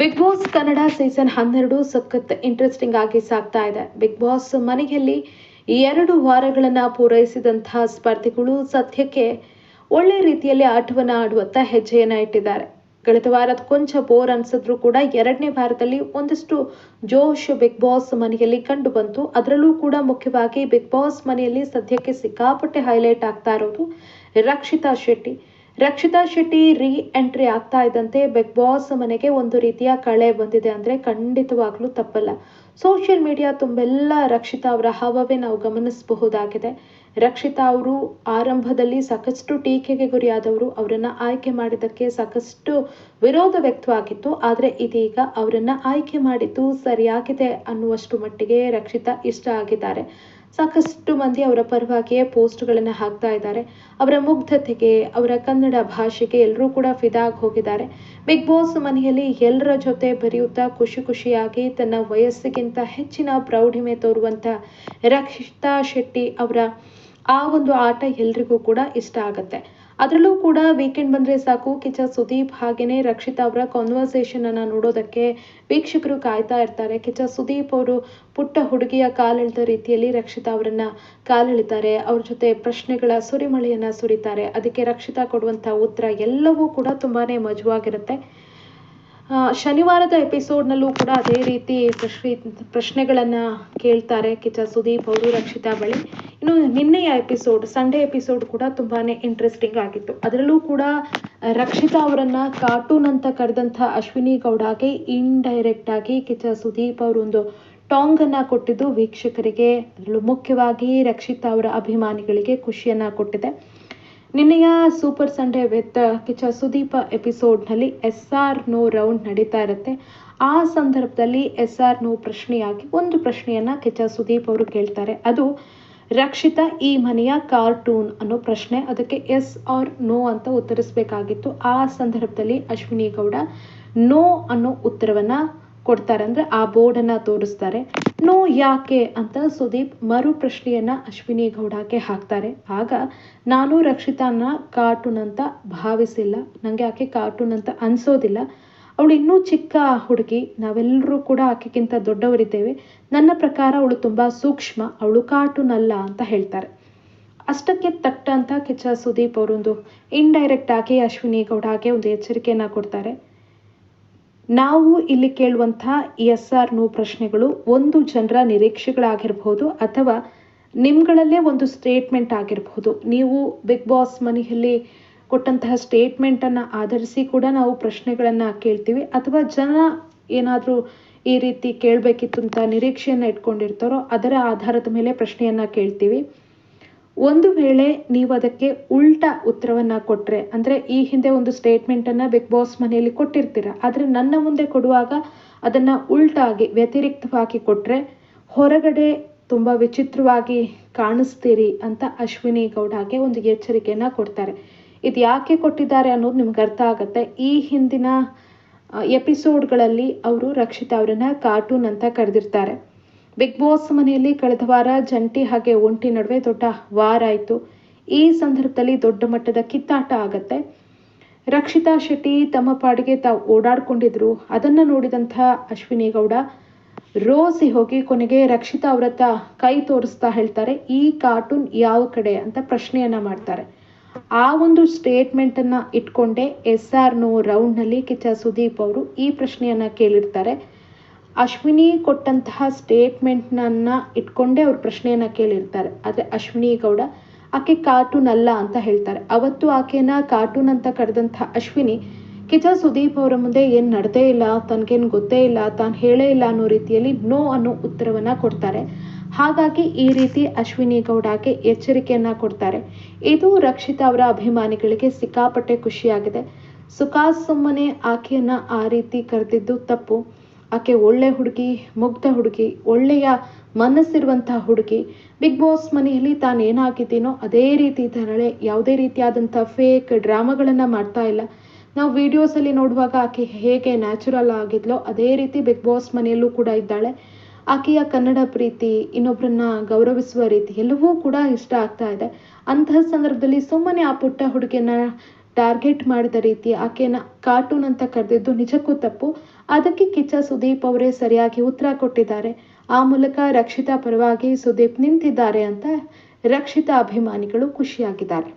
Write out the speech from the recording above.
Big boss Kannada season ಹನ್ನೆರಡು ಸಖತ್ interesting ಆಗಿ ಸಾಗ್ತಾ ಇದೆ. ಬಿಗ್ ಬಾಸ್ ಮನೆಯಲ್ಲಿ ಎರಡು ವಾರಗಳನ್ನು ಪೂರೈಸಿದಂತಹ ಸ್ಪರ್ಧಿಗಳು ಸದ್ಯಕ್ಕೆ ಒಳ್ಳೆ ರೀತಿಯಲ್ಲಿ ಆಟವನ್ನ ಆಡುವತ್ತ ಹೆಜ್ಜೆಯನ್ನು ಇಟ್ಟಿದ್ದಾರೆ. ಕಳೆದ ವಾರದ ಕೊಂಚ ಬೋರ್ ಅನ್ಸಿದ್ರು ಕೂಡ ಎರಡನೇ ವಾರದಲ್ಲಿ ಒಂದಿಷ್ಟು ಜೋಶ್ ಬಿಗ್ ಬಾಸ್ ಮನೆಯಲ್ಲಿ ಕಂಡು ಬಂತು. ಅದರಲ್ಲೂ ಕೂಡ ಮುಖ್ಯವಾಗಿ ಬಿಗ್ ಬಾಸ್ ಮನೆಯಲ್ಲಿ ಸದ್ಯಕ್ಕೆ ಸಿಕ್ಕಾಪಟ್ಟೆ ಹೈಲೈಟ್ ಆಗ್ತಾ ಇರೋದು ರಕ್ಷಿತಾ ಶೆಟ್ಟಿ. ರಕ್ಷಿತಾ ಶೆಟ್ಟಿ ರೀ ಎಂಟ್ರಿ ಆಗ್ತಾ ಇದ್ದಂತೆ ಬಿಗ್ ಬಾಸ್ ಮನೆಗೆ ಒಂದು ರೀತಿಯ ಕಳೆ ಬಂದಿದೆ ಅಂದ್ರೆ ಖಂಡಿತವಾಗ್ಲೂ ತಪ್ಪಲ್ಲ. ಸೋಷಿಯಲ್ ಮೀಡಿಯಾ ತುಂಬೆಲ್ಲ ರಕ್ಷಿತಾ ಅವರ ಹಾವವೇ ನಾವು ಗಮನಿಸಬಹುದಾಗಿದೆ. ರಕ್ಷಿತಾ ಅವರು ಆರಂಭದಲ್ಲಿ ಸಾಕಷ್ಟು ಟೀಕೆಗೆ ಗುರಿಯಾದವರು, ಅವರನ್ನ ಆಯ್ಕೆ ಮಾಡಿದ್ದಕ್ಕೆ ಸಾಕಷ್ಟು ವಿರೋಧ ವ್ಯಕ್ತವಾಗಿತ್ತು, ಆದರೆ ಇದೀಗ ಅವರನ್ನ ಆಯ್ಕೆ ಮಾಡಿದ್ದು ಸರಿಯಾಗಿದೆ ಅನ್ನುವಷ್ಟು ಮಟ್ಟಿಗೆ ರಕ್ಷಿತಾ ಇಷ್ಟ ಆಗಿದ್ದಾರೆ. ಸಾಕಷ್ಟು ಮಂದಿ ಅವರ ಪರವಾಗಿಯೇ ಪೋಸ್ಟ್ಗಳನ್ನು ಹಾಕ್ತಾ ಇದ್ದಾರೆ. ಅವರ ಮುಗ್ಧತೆಗೆ, ಅವರ ಕನ್ನಡ ಭಾಷೆಗೆ ಎಲ್ಲರೂ ಕೂಡ ಫಿದಾಗಿ ಹೋಗಿದ್ದಾರೆ. ಬಿಗ್ ಬಾಸ್ ಮನೆಯಲ್ಲಿ ಎಲ್ಲರ ಜೊತೆ ಬರೆಯುತ್ತಾ ಖುಷಿ ಖುಷಿಯಾಗಿ ತನ್ನ ವಯಸ್ಸಿಗಿಂತ ಹೆಚ್ಚಿನ ಪ್ರೌಢಿಮೆ ತೋರುವಂತ ರಕ್ಷಿತಾ ಶೆಟ್ಟಿ ಅವರ ಆ ಒಂದು ಆಟ ಎಲ್ರಿಗೂ ಕೂಡ ಇಷ್ಟ ಆಗತ್ತೆ. ಅದರಲ್ಲೂ ಕೂಡ ವೀಕೆಂಡ್ ಬಂದ್ರೆ ಸಾಕು. ಕಿಚ್ಚ ಸುದೀಪ್ ಹಾಗೇನೆ ರಕ್ಷಿತಾ ಅವರ ಕಾನ್ವರ್ಸೇಷನ್ ಅನ್ನ ನೋಡೋದಕ್ಕೆ ವೀಕ್ಷಕರು ಕಾಯ್ತಾ ಇರ್ತಾರೆ. ಕಿಚ್ಚ ಸುದೀಪ್ ಅವರು ಪುಟ್ಟ ಹುಡುಗಿಯ ಕಾಲೆಳೆದ ರೀತಿಯಲ್ಲಿ ರಕ್ಷಿತಾ ಅವರನ್ನ ಕಾಲೆಳಿತಾರೆ ಅವ್ರ ಜೊತೆ ಪ್ರಶ್ನೆಗಳ ಸುರಿಮಳೆಯನ್ನ ಸುರಿತಾರೆ. ಅದಕ್ಕೆ ರಕ್ಷಿತಾ ಕೊಡುವಂತ ಉತ್ತರ ಎಲ್ಲವೂ ಕೂಡ ತುಂಬಾನೇ ಮಜವಾಗಿರುತ್ತೆ. ಶನಿವಾರದ ಎಪಿಸೋಡ್ನಲ್ಲೂ ಕೂಡ ಅದೇ ರೀತಿ ಪ್ರಶ್ನೆ ಪ್ರಶ್ನೆಗಳನ್ನು ಕೇಳ್ತಾರೆ ಕಿಚ್ಚ ಸುದೀಪ್ ಅವರು, ರಕ್ಷಿತಾ ಬಳಿ. ಇನ್ನು ನಿನ್ನೆಯ ಎಪಿಸೋಡ್, ಸಂಡೇ ಎಪಿಸೋಡ್ ಕೂಡ ತುಂಬಾನೇ ಇಂಟ್ರೆಸ್ಟಿಂಗ್ ಆಗಿತ್ತು. ಅದರಲ್ಲೂ ಕೂಡ ರಕ್ಷಿತಾ ಅವರನ್ನ ಕಾರ್ಟೂನ್ ಅಂತ ಕರೆದಂಥ ಅಶ್ವಿನಿ ಗೌಡಗೆ ಆಗಿ ಕಿಚ್ಚ ಸುದೀಪ್ ಅವರು ಒಂದು ಟಾಂಗ್ ಅನ್ನ ಕೊಟ್ಟಿದ್ದು ವೀಕ್ಷಕರಿಗೆ. ಅದರಲ್ಲೂ ಮುಖ್ಯವಾಗಿ ರಕ್ಷಿತಾ ಅವರ ಅಭಿಮಾನಿಗಳಿಗೆ ಖುಷಿಯನ್ನ ಕೊಟ್ಟಿದೆ. ನಿನ್ನೆಯ super Sunday with Kichcha Sudeep ಎಪಿಸೋಡ್ನಲ್ಲಿ S R no round ನಡೀತಾ ಇರುತ್ತೆ. ಆ ಸಂದರ್ಭದಲ್ಲಿ ಎಸ್ ಆರ್ ನೋ ಪ್ರಶ್ನೆಯಾಗಿ ಒಂದು ಪ್ರಶ್ನೆಯನ್ನ ಕಿಚ್ಚ ಸುದೀಪ್ ಅವರು ಕೇಳ್ತಾರೆ. ಅದು, ರಕ್ಷಿತಾ ಈ ಮನೆಯ ಕಾರ್ಟೂನ್ ಅನ್ನೋ ಪ್ರಶ್ನೆ. ಅದಕ್ಕೆ ಎಸ್ ಆರ್ ನೋ ಅಂತ ಉತ್ತರಿಸಬೇಕಾಗಿತ್ತು. ಆ ಸಂದರ್ಭದಲ್ಲಿ ಅಶ್ವಿನಿ ಗೌಡ ನೋ ಅನ್ನೋ ಉತ್ತರವನ್ನ ಕೊಡ್ತಾರೆ. ಅಂದ್ರೆ ಆ ಬೋರ್ಡನ್ನು ತೋರಿಸ್ತಾರೆ. ನೋ ಯಾಕೆ ಅಂತ ಸುದೀಪ್ ಮರು ಪ್ರಶ್ನೆಯನ್ನ ಅಶ್ವಿನಿ ಗೌಡಕ್ಕೆ ಹಾಕ್ತಾರೆ. ಆಗ ನಾನು ರಕ್ಷಿತಾನ ಕಾರ್ಟೂನ್ ಅಂತ ಭಾವಿಸಿಲ್ಲ. ನನಗೆ ಆಕೆ ಕಾರ್ಟೂನ್ ಅಂತ ಅನ್ಸೋದಿಲ್ಲ. ಅವಳು ಇನ್ನೂ ಚಿಕ್ಕ ಹುಡುಗಿ. ನಾವೆಲ್ಲರೂ ಕೂಡ ಆಕೆಗಿಂತ ದೊಡ್ಡವರಿದ್ದೇವೆ. ನನ್ನ ಪ್ರಕಾರ ಅವಳು ತುಂಬಾ ಸೂಕ್ಷ್ಮ. ಅವಳು ಕಾರ್ಟೂನ್ ಅಲ್ಲ ಅಂತ ಹೇಳ್ತಾರೆ. ಅಷ್ಟಕ್ಕೆ ತಟ್ಟ ಅಂತ ಕಿಚ್ಚ ಸುದೀಪ್ ಅವರೊಂದು ಇಂಡೈರೆಕ್ಟ್ ಆಗಿ ಅಶ್ವಿನಿ ಗೌಡಗೆ ಒಂದು ಎಚ್ಚರಿಕೆಯನ್ನ ಕೊಡ್ತಾರೆ. ನಾವು ಇಲ್ಲಿ ಕೇಳುವಂತಹ ಎಸ್ ಆರ್ ನೋ ಪ್ರಶ್ನೆಗಳು ಒಂದು ಜನರ ನಿರೀಕ್ಷೆಗಳಾಗಿರ್ಬೋದು ಅಥವಾ ನಿಮ್ಗಳಲ್ಲೇ ಒಂದು ಸ್ಟೇಟ್ಮೆಂಟ್ ಆಗಿರಬಹುದು ನೀವು ಬಿಗ್ ಬಾಸ್ ಮನೆಯಲ್ಲಿ ಕೊಟ್ಟಂತಹ ಸ್ಟೇಟ್ಮೆಂಟನ್ನು ಆಧರಿಸಿ ಕೂಡ ನಾವು ಪ್ರಶ್ನೆಗಳನ್ನು ಕೇಳ್ತೀವಿ. ಅಥವಾ ಜನ ಏನಾದರೂ ಈ ರೀತಿ ಕೇಳಬೇಕಿತ್ತು ಅಂತ ನಿರೀಕ್ಷೆಯನ್ನು ಇಟ್ಕೊಂಡಿರ್ತಾರೋ ಅದರ ಆಧಾರದ ಮೇಲೆ ಪ್ರಶ್ನೆಯನ್ನು ಕೇಳ್ತೀವಿ. ಒಂದು ವೇಳೆ ನೀವು ಅದಕ್ಕೆ ಉಲ್ಟಾ ಉತ್ತರವನ್ನು ಕೊಟ್ಟರೆ ಅಂದ್ರೆ ಈ ಹಿಂದೆ ಒಂದು ಸ್ಟೇಟ್ಮೆಂಟ್ ಅನ್ನ ಬಿಗ್ ಬಾಸ್ ಮನೆಯಲ್ಲಿ ಕೊಟ್ಟಿರ್ತೀರ, ಆದರೆ ನನ್ನ ಮುಂದೆ ಕೊಡುವಾಗ ಅದನ್ನ ಉಲ್ಟಾಗಿ ವ್ಯತಿರಿಕ್ತವಾಗಿ ಕೊಟ್ಟರೆ ಹೊರಗಡೆ ತುಂಬಾ ವಿಚಿತ್ರವಾಗಿ ಕಾಣಿಸ್ತೀರಿ ಅಂತ ಅಶ್ವಿನಿ ಗೌಡಗೆ ಒಂದು ಎಚ್ಚರಿಕೆಯನ್ನು ಕೊಡ್ತಾರೆ. ಇದು ಯಾಕೆ ಕೊಟ್ಟಿದ್ದಾರೆ ಅನ್ನೋದು ನಿಮ್ಗೆ ಅರ್ಥ ಆಗುತ್ತೆ. ಈ ಹಿಂದಿನ ಎಪಿಸೋಡ್ಗಳಲ್ಲಿ ಅವರು ರಕ್ಷಿತಾ ಅವರನ್ನು ಕಾರ್ಟೂನ್ ಅಂತ ಕರೆದಿರ್ತಾರೆ. ಬಿಗ್ ಬಾಸ್ ಮನೆಯಲ್ಲಿ ಕಳೆದ ವಾರ ಜಂಟಿ ಹಾಗೆ ಒಂಟಿ ನಡುವೆ ದೊಡ್ಡ ವಾರ ಆಯಿತು. ಈ ಸಂದರ್ಭದಲ್ಲಿ ದೊಡ್ಡ ಮಟ್ಟದ ಕಿತ್ತಾಟ ಆಗತ್ತೆ. ರಕ್ಷಿತಾ ಶೆಟ್ಟಿ ತಮ್ಮ ಪಾಡಿಗೆ ತಾವು ಓಡಾಡ್ಕೊಂಡಿದ್ರು. ಅದನ್ನ ನೋಡಿದಂಥ ಅಶ್ವಿನಿ ಗೌಡ ರೋಸಿ ಹೋಗಿ ಕೊನೆಗೆ ರಕ್ಷಿತಾ ಅವರತ್ತ ಕೈ ತೋರಿಸ್ತಾ ಹೇಳ್ತಾರೆ, ಈ ಕಾರ್ಟೂನ್ ಯಾವ ಕಡೆ? ಅಂತ ಪ್ರಶ್ನೆಯನ್ನ ಮಾಡ್ತಾರೆ. ಆ ಒಂದು ಸ್ಟೇಟ್ಮೆಂಟ್ ಅನ್ನ ಇಟ್ಕೊಂಡೆ ಎಸ್ ಆರ್ ನೋ ರೌಂಡ್ನಲ್ಲಿ ಕಿಚ್ಚ ಸುದೀಪ್ ಅವರು ಈ ಪ್ರಶ್ನೆಯನ್ನ ಕೇಳಿರ್ತಾರೆ. ಅಶ್ವಿನಿ ಕೊಟ್ಟಂತಹ ಸ್ಟೇಟ್ಮೆಂಟ್ನನ್ನ ಇಟ್ಕೊಂಡೇ ಅವ್ರ ಪ್ರಶ್ನೆಯನ್ನ ಕೇಳಿರ್ತಾರೆ. ಆದರೆ ಅಶ್ವಿನಿ ಗೌಡ, ಆಕೆ ಕಾರ್ಟೂನ್ ಅಲ್ಲ ಅಂತ ಹೇಳ್ತಾರೆ. ಅವತ್ತು ಆಕೆನ ಕಾರ್ಟೂನ್ ಅಂತ ಕರೆದಂತಹ ಅಶ್ವಿನಿ ಕಿಚ ಸುದೀಪ್ ಅವರ ಮುಂದೆ ಏನು ನಡೆದೇ ಇಲ್ಲ, ತನಗೇನು ಗೊತ್ತೇ ಇಲ್ಲ, ತಾನು ಹೇಳೇ ಇಲ್ಲ ಅನ್ನೋ ರೀತಿಯಲ್ಲಿ ನೋ ಅನ್ನೋ ಉತ್ತರವನ್ನ ಕೊಡ್ತಾರೆ. ಹಾಗಾಗಿ ಈ ರೀತಿ ಅಶ್ವಿನಿ ಗೌಡಗೆ ಎಚ್ಚರಿಕೆಯನ್ನ ಕೊಡ್ತಾರೆ. ಇದು ರಕ್ಷಿತಾ ಅವರ ಅಭಿಮಾನಿಗಳಿಗೆ ಸಿಕ್ಕಾಪಟ್ಟೆ ಖುಷಿಯಾಗಿದೆ. ಸುಖಾ ಸುಮ್ಮನೆ ಆಕೆಯನ್ನು ಆ ರೀತಿ ಕರೆದಿದ್ದು ತಪ್ಪು. ಆಕೆ ಒಳ್ಳೆ ಹುಡುಗಿ, ಮುಗ್ಧ ಹುಡುಗಿ, ಒಳ್ಳೆಯ ಮನಸ್ಸಿರುವಂತಹ ಹುಡುಗಿ. ಬಿಗ್ ಬಾಸ್ ಮನೆಯಲ್ಲಿ ತಾನು ಏನಾಗಿದ್ದೀನೋ ಅದೇ ರೀತಿ ಇದ್ದಾಳೆ. ಯಾವುದೇ ರೀತಿಯಾದಂಥ ಫೇಕ್ ಡ್ರಾಮಾಗಳನ್ನ ಮಾಡ್ತಾ ಇಲ್ಲ. ನಾವು ವಿಡಿಯೋಸ್ ಅಲ್ಲಿ ನೋಡುವಾಗ ಆಕೆ ಹೇಗೆ ನ್ಯಾಚುರಲ್ ಆಗಿದ್ಲೋ ಅದೇ ರೀತಿ ಬಿಗ್ ಬಾಸ್ ಮನೆಯಲ್ಲೂ ಕೂಡ ಇದ್ದಾಳೆ. ಆಕೆಯ ಕನ್ನಡ ಪ್ರೀತಿ ಇನ್ನೊಬ್ಬರನ್ನ ಗೌರವಿಸುವ ರೀತಿ ಎಲ್ಲವೂ ಕೂಡ ಇಷ್ಟ ಆಗ್ತಾ ಇದೆ. ಅಂತಹ ಸಂದರ್ಭದಲ್ಲಿ ಸುಮ್ಮನೆ ಆ ಪುಟ್ಟ ಹುಡುಗಿಯನ್ನ ಟಾರ್ಗೆಟ್ ಮಾಡಿದ ರೀತಿ ಆಕೆನ ಕಾರ್ಟೂನ್ ಅಂತ ಕರೆದಿದ್ದು ನಿಜಕ್ಕೂ ತಪ್ಪು. ಅದಕ್ಕೆ ಕಿಚ್ಚ ಸುದೀಪ್ ಅವರೇ ಸರಿಯಾಗಿ ಉತ್ತರ ಕೊಟ್ಟಿದ್ದಾರೆ. ಆ ಮೂಲಕ ರಕ್ಷಿತಾ ಪರವಾಗಿ ಸುದೀಪ್ ನಿಂತಿದ್ದಾರೆ ಅಂತ ರಕ್ಷಿತಾ ಅಭಿಮಾನಿಗಳು ಖುಷಿಯಾಗಿದ್ದಾರೆ.